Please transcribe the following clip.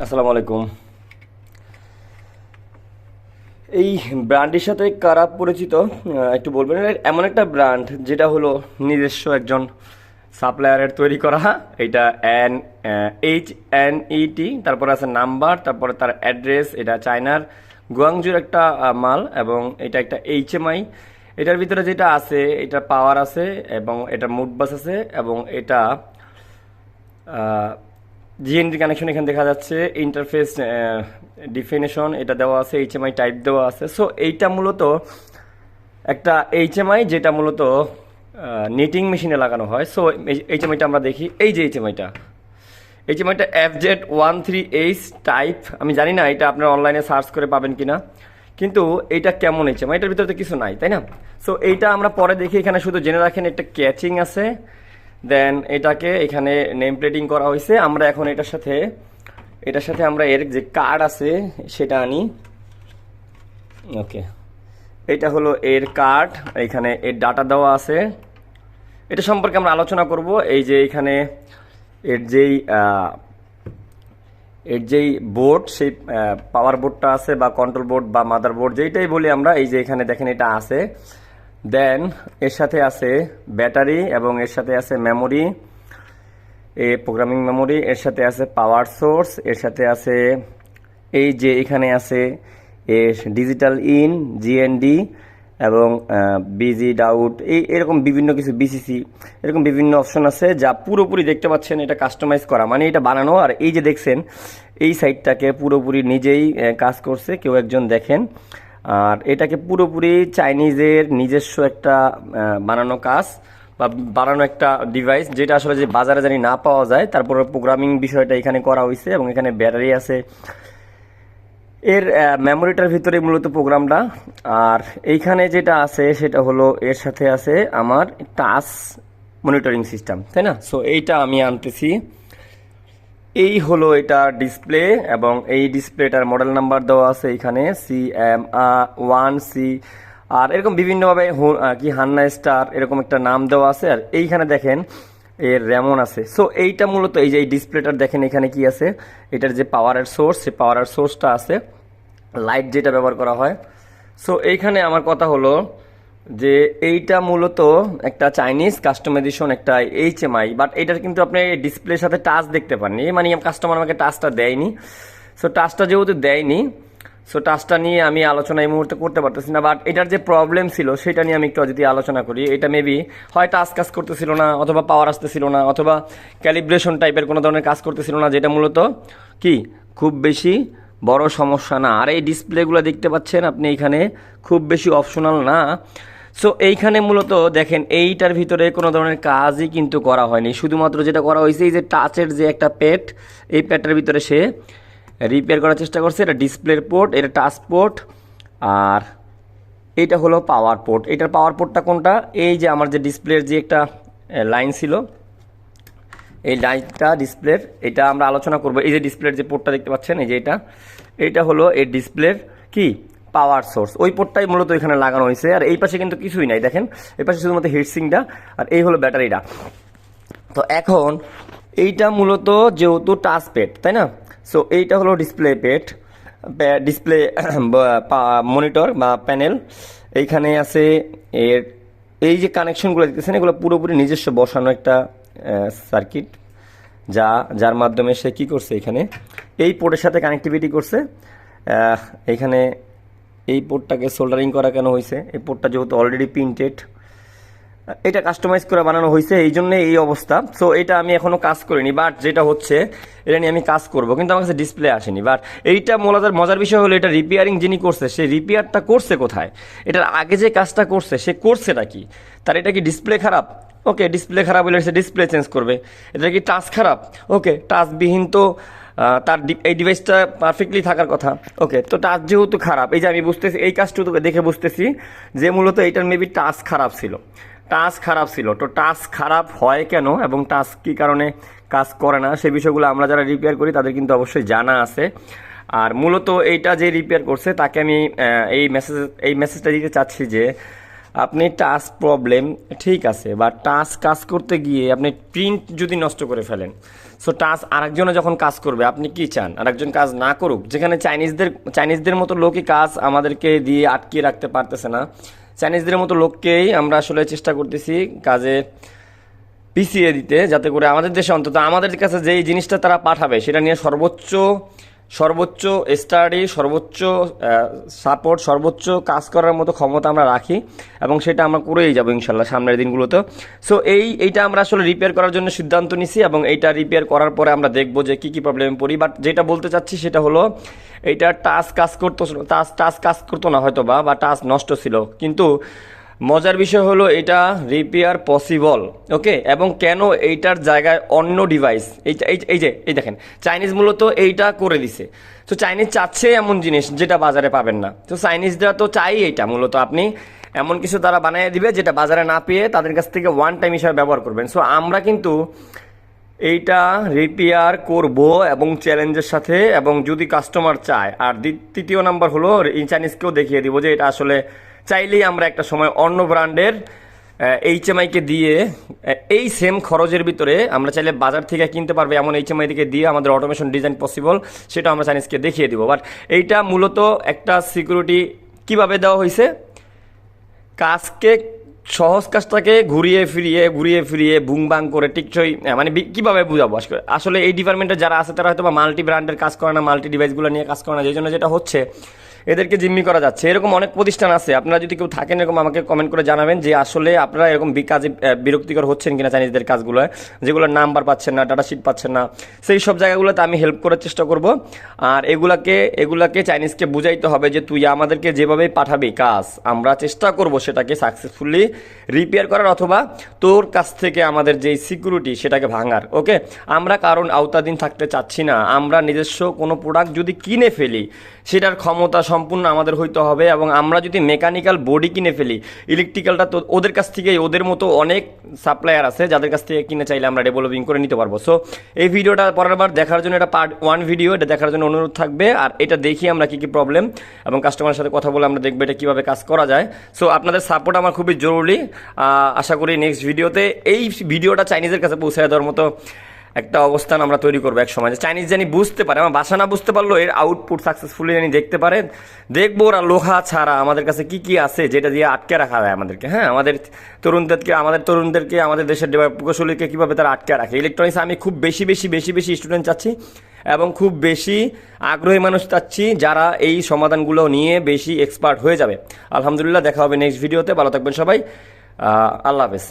আসসালামু আলাইকুম। এই ব্র্যান্ডের সাথে কারা পরিচিত? একটু বলবেন এমন একটা ব্র্যান্ড যেটা হলো নিজস্ব একজন সাপ্লায়ারের তৈরি করা। এটা এন এইচ এন ইটি তারপরে আছে নাম্বার তারপরে তার অ্যাড্রেস এটা চায়নার গুয়াংজুর একটা মাল, এবং এটা একটা এইচএমআই এটার ভিতরে যেটা আছে, এটা পাওয়ার আছে, এবং এটা মুডবাস আছে, এবং এটা জিএনডি কানেকশন এখানে দেখা যাচ্ছে ইন্টারফেস ডিফিনেশন এটা দেওয়া আছে এইচএমআই টাইপ দেওয়া আছে। সো এইটা মূলত একটা এইচএমআই যেটা মূলত নিটিং মেশিনে লাগানো হয়। সো এইচএমআইটা আমরা দেখি। এই যে এইচএমআইটা এইচএমআইটা F Z one three H type আমি জানি না এটা আপনারা অনলাইনে সার্চ করে পাবেন কিনা। কিন্তু এইটা কেমন এইচএমআই এটার ভিতরে তো কিছু নাই, তাই না? সো এইটা আমরা পরে দেখি। এখানে শুধু জেনে রাখেন, একটা ক্যাচিং আছে। দেন এটাকে এখানে নেম প্লেটিং করা হয়েছে। আমরা এখন এটার সাথে এটার সাথে আমরা এর যে কার্ড আছে, সেটা আনি। ওকে এটা হলো এর কার্ড এখানে এর ডাটা দেওয়া আছে। এটা সম্পর্কে আমরা আলোচনা করব। এই যে এখানে এর যেই এর যেই বোর্ড সেই পাওয়ার বোর্ডটা আছে বা কন্ট্রোল বোর্ড বা মাদার বোর্ড যেইটাই বলি আমরা, এই যে এখানে দেখেন এটা আছে। দেন এর সাথে আছে ব্যাটারি এবং এর সাথে আছে মেমোরি এ প্রোগ্রামিং মেমোরি এর সাথে আছে পাওয়ার সোর্স এর সাথে আছে এই যে এখানে আছে এ ডিজিটাল ইন জিএনডি এবং বিজি ডাউট এই এরকম বিভিন্ন কিছু বিসিসি এরকম বিভিন্ন অপশন আছে যা পুরোপুরি দেখতে পাচ্ছেন এটা কাস্টমাইজ করা। মানে এটা বানানো আর এই যে দেখছেন, এই সাইটটাকে পুরোপুরি নিজেই কাজ করছে। কেউ একজন দেখেন আর এটাকে পুরোপুরি চাইনিজের নিজস্ব একটা বানানো কাজ বা বানানো একটা ডিভাইস যেটা আসলে যে বাজারে জানি না পাওয়া যায়, তারপরে প্রোগ্রামিং বিষয়টা এখানে করা হয়েছে এবং এখানে ব্যাটারি আছে। এর মেমোরিটার ভিতরে মূলত প্রোগ্রামটা আর এইখানে যেটা আছে সেটা হলো, এর সাথে আছে আমার টাচ মনিটরিং সিস্টেম তাই না? সো এইটা আমি আনতেছি। এই হলো এটা ডিসপ্লে এবং এই ডিসপ্লেটার মডেল নাম্বার দেওয়া আছে এখানে C M one C R এরকম বিভিন্নভাবে কি হান্না স্টার এরকম একটা নাম দেওয়া আছে, আর এইখানে দেখেন এর র্যামন আছে। সো এইটা মূলত এই যে এই ডিসপ্লেটার দেখেন এখানে কি আছে? এটার যে পাওয়ারের সোর্স সেই পাওয়ারের সোর্সটা আছে লাইট যেটা ব্যবহার করা হয়। সো এইখানে আমার কথা হলো যে এইটা মূলত একটা চাইনিজ কাস্টমাইজেশন একটা এইচএমআই বাট এটার কিন্তু আপনি ডিসপ্লের সাথে টাচ দেখতে পাননি মানে কাস্টমার আমাকে টাচটা দেয়নি। সো টাচটা যেহেতু দেয়নি সো টাচটা নিয়ে আমি আলোচনা এই মুহূর্তে করতে পারতেছি না বাট এটার যে প্রবলেম ছিল, সেটা নিয়ে আমি একটু যদি আলোচনা করি। এটা মেবি হয় টাচ কাজ করতেছিল না, অথবা পাওয়ার আসতেছিল না, অথবা ক্যালিব্রেশন টাইপের কোনো ধরনের কাজ করতেছিল না, যেটা মূলত কি? খুব বেশি বড় সমস্যা না। আর এই ডিসপ্লেগুলো দেখতে পাচ্ছেন আপনি এখানে, খুব বেশি অপশনাল না। সো এইখানে মূলত দেখেন, এইটার ভিতরে কোনো ধরনের কাজই কিন্তু করা হয়নি। শুধুমাত্র যেটা করা হয়েছে, এই যে টাচের যে একটা পেট এই পেটের ভিতরে সে রিপেয়ার করার চেষ্টা করছে। এটা ডিসপ্লের পোর্ট এটা টাচ পোর্ট আর এইটা হলো পাওয়ার পোর্ট এটার পাওয়ার পোর্টটা কোনটা? এই যে আমার যে ডিসপ্লের যে একটা লাইন ছিল, এই লাইটটা ডিসপ্লের এটা আমরা আলোচনা করব। এই যে ডিসপ্লের যে পোর্টটা দেখতে পাচ্ছেন, এই যে এটা এটা হলো এই ডিসপ্লের কি? Power source. ওই পোর্টটাই মূলত এখানে লাগানো হয়েছে। আর এই পাশে কিন্তু কিছুই নাই, দেখেন। এই পাশে শুধুমাত্র হিটসিংটা আর এই হলো ব্যাটারিটা। তো এখন এইটা মূলত যেহেতু টাচ পেড তাই না? সো এইটা হলো ডিসপ্লে পেড ডিসপ্লে মনিটর বা প্যানেল এইখানে আছে এর, এই যে কানেকশনগুলো দেখতেছেন, এগুলো পুরোপুরি নিজস্ব বসানো একটা সার্কিট যা, যার মাধ্যমে সে কি করছে এখানে? এই পোর্টের সাথে কানেক্টিভিটি করছে। এখানে এই পোর্টটাকে সোল্ডারিং করা কেন হয়েছে এই পোর্টটা যেহেতু অলরেডি প্রিন্টেড এটা কাস্টমাইজ করে বানানো হয়েছে এই জন্য এই অবস্থা। সো এটা আমি এখনও কাজ করিনি বাট যেটা হচ্ছে, এটা নিয়ে আমি কাজ করব, কিন্তু আমার কাছে ডিসপ্লে আসেনি। বাট এইটা মূলত মজার বিষয় হলো, এটা রিপেয়ারিং যিনি করছে, সে রিপেয়ারটা করছে কোথায়? এটার আগে যে কাজটা করছে, সে করছেটা কি? তার এটা কি ডিসপ্লে খারাপ? ওকে ডিসপ্লে খারাপ হলে সে ডিসপ্লে চেঞ্জ করবে। এটা কি টাচ খারাপ? ওকে টাচবিহীন তো তার এই ডিভাইসটা পারফেক্টলি থাকার কথা। ওকে তো টাচ যেহেতু খারাপ, এই যে আমি বুঝতেছি, এই কাজটুকু দেখে বুঝতেছি যে মূলত এইটার মেবি টাচ খারাপ ছিল। টাচ খারাপ ছিল। তো টাচ খারাপ হয় কেন এবং টাচ কী কারণে কাজ করে না, সে বিষয়গুলো আমরা যারা রিপেয়ার করি, তাদের কিন্তু অবশ্যই জানা আছে। আর মূলত এইটা যে রিপেয়ার করছে, তাকে আমি এই মেসেজ এই মেসেজটা দিতে চাচ্ছি যে আপনি টাচ প্রবলেম ঠিক আছে, বা টাচ কাজ করতে গিয়ে আপনি প্রিন্ট যদি নষ্ট করে ফেলেন সো টাচ আরেকজনে যখন কাজ করবে, আপনি কি চান? আরেকজন কাজ না করুক, যেখানে চাইনিজদের চাইনিজদের মতো লোকই কাজ আমাদেরকে দিয়ে আটকিয়ে রাখতে পারতেছে না চাইনিজদের মতো লোককেই আমরা আসলে চেষ্টা করতেছি কাজে পিছিয়ে দিতে, যাতে করে আমাদের দেশে অন্তত আমাদের কাছে যেই জিনিসটা তারা পাঠাবে, সেটা নিয়ে সর্বোচ্চ সর্বোচ্চ স্টাডি সর্বোচ্চ সাপোর্ট সর্বোচ্চ কাজ করার মতো ক্ষমতা আমরা রাখি এবং সেটা আমরা করেই যাব ইনশাল্লাহ সামনের দিনগুলোতে। সো এই, এইটা আমরা আসলে রিপেয়ার করার জন্য সিদ্ধান্ত নিছি এবং এইটা রিপেয়ার করার পরে আমরা দেখব যে কী কী প্রবলেমে পড়ি। বাট যেটা বলতে চাচ্ছি সেটা হলো, এইটা টাচ কাজ করতো টাচ টাচ কাজ করতো না হয়তো বা বা নষ্ট ছিল। কিন্তু মজার বিষয় হলো এটা রিপেয়ার পসিবল ওকে এবং কেন এইটার জায়গায় অন্য ডিভাইস এই এই- যে, এই দেখেন চাইনিজ মূলত এইটা করে দিছে। তো চাইনিজ চাচ্ছে এমন জিনিস যেটা বাজারে পাবেন না। তো চাইনিজরা তো চাই এইটা, মূলত আপনি এমন কিছু তারা বানিয়ে দিবে যেটা বাজারে না পেয়ে তাদের কাছ থেকে ওয়ান টাইম হিসাবে ব্যবহার করবেন। সো আমরা কিন্তু এইটা রিপেয়ার করব এবং চ্যালেঞ্জের সাথে এবং যদি কাস্টমার চায়, আর তৃতীয় নাম্বার হলো চাইনিজকেও দেখিয়ে দিব যে এটা আসলে চাইলেই আমরা একটা সময় অন্য ব্র্যান্ডের এইচএমআইকে দিয়ে এই সেম খরচের ভিতরে আমরা চাইলে বাজার থেকে কিনতে পারব এমন এইচএমআই থেকে দিয়ে আমাদের অটোমেশন ডিজাইন পসিবল সেটা আমরা চাইনিজকে দেখিয়ে দিব। বাট এইটা মূলত একটা সিকিউরিটি কীভাবে দেওয়া হয়েছে কাজকে সহজ কাজটাকে ঘুরিয়ে ফিরিয়ে ঘুরিয়ে ফিরিয়ে বুং বাং করে টিকছই আহ, মানে কীভাবে বুঝাবো? আসলে এই ডিপার্টমেন্টে যারা আছে তারা হয়তো বা মাল্টি ব্র্যান্ডের কাজ করে না মাল্টি ডিভাইসগুলো নিয়ে কাজ করে না যেই জন্য যেটা হচ্ছে এদেরকে জিম্মি করা যাচ্ছে। এরকম অনেক প্রতিষ্ঠান আছে। আপনারা যদি কেউ থাকেন, এরকম আমাকে কমেন্ট করে জানাবেন যে আসলে আপনারা এরকম বি- কাজে বিরক্তিকর হচ্ছেন কিনা চাইনিজদের কাজগুলো যেগুলো নাম্বার পাচ্ছেন না ডাটা শিট পাচ্ছেন না। সেই সব জায়গাগুলোতে আমি হেল্প করার চেষ্টা করব। আর এগুলাকে এগুলাকে চাইনিজকে বুঝাইতে হবে যে তুই আমাদেরকে যেভাবে পাঠাবি কাজ, আমরা চেষ্টা করব সেটাকে সাকসেসফুলি রিপেয়ার করার অথবা তোর কাছ থেকে আমাদের যেই সিকিউরিটি সেটাকে ভাঙার ওকে আমরা কারণ আওতাধীন থাকতে চাচ্ছি না। আমরা নিজস্ব কোনো প্রোডাক্ট যদি কিনে ফেলি, সেটার ক্ষমতা সম্পূর্ণ আমাদের হইতে হবে এবং আমরা যদি মেকানিক্যাল বডি কিনে ফেলি ইলেকট্রিক্যালটা তো ওদের কাছ থেকে ওদের মতো অনেক সাপ্লায়ার আছে যাদের কাছ থেকে কিনে চাইলে আমরা ডেভেলপিং করে নিতে পারব। সো এই ভিডিওটা পরের বার দেখার জন্য এটা পার্ট ওয়ান ভিডিও এটা দেখার জন্য অনুরোধ থাকবে। আর এটা দেখি আমরা কি কি প্রবলেম এবং কাস্টমারের সাথে কথা বলে আমরা দেখব এটা কীভাবে কাজ করা যায়। সো আপনাদের সাপোর্ট আমার খুবই জরুরি। আশা করি নেক্সট ভিডিওতে এই ভিডিওটা চাইনিজের কাছে পৌঁছে দেওয়ার মতো একটা অবস্থান আমরা তৈরি করব এক সময়। চাইনিজ জানি বুঝতে পারে, আমার ভাষা না বুঝতে পারল এর আউটপুট সাকসেসফুলি জানি দেখতে পারে। দেখব ওরা লোহা ছাড়া আমাদের কাছে কি কি আছে যেটা দিয়ে আটকে রাখা যায় আমাদেরকে। হ্যাঁ আমাদের তরুণদেরকে আমাদের তরুণদেরকে, আমাদের দেশের প্রকৌশলীকে কীভাবে তারা আটকে রাখে। ইলেকট্রনিক্স আমি খুব বেশি বেশি বেশি বেশি স্টুডেন্ট চাচ্ছি এবং খুব বেশি আগ্রহী মানুষ চাচ্ছি যারা এই সমাধানগুলো নিয়ে বেশি এক্সপার্ট হয়ে যাবে। আলহামদুলিল্লাহ, দেখা হবে নেক্সট ভিডিওতে ভালো থাকবেন সবাই। আল্লাহ হাফেজ।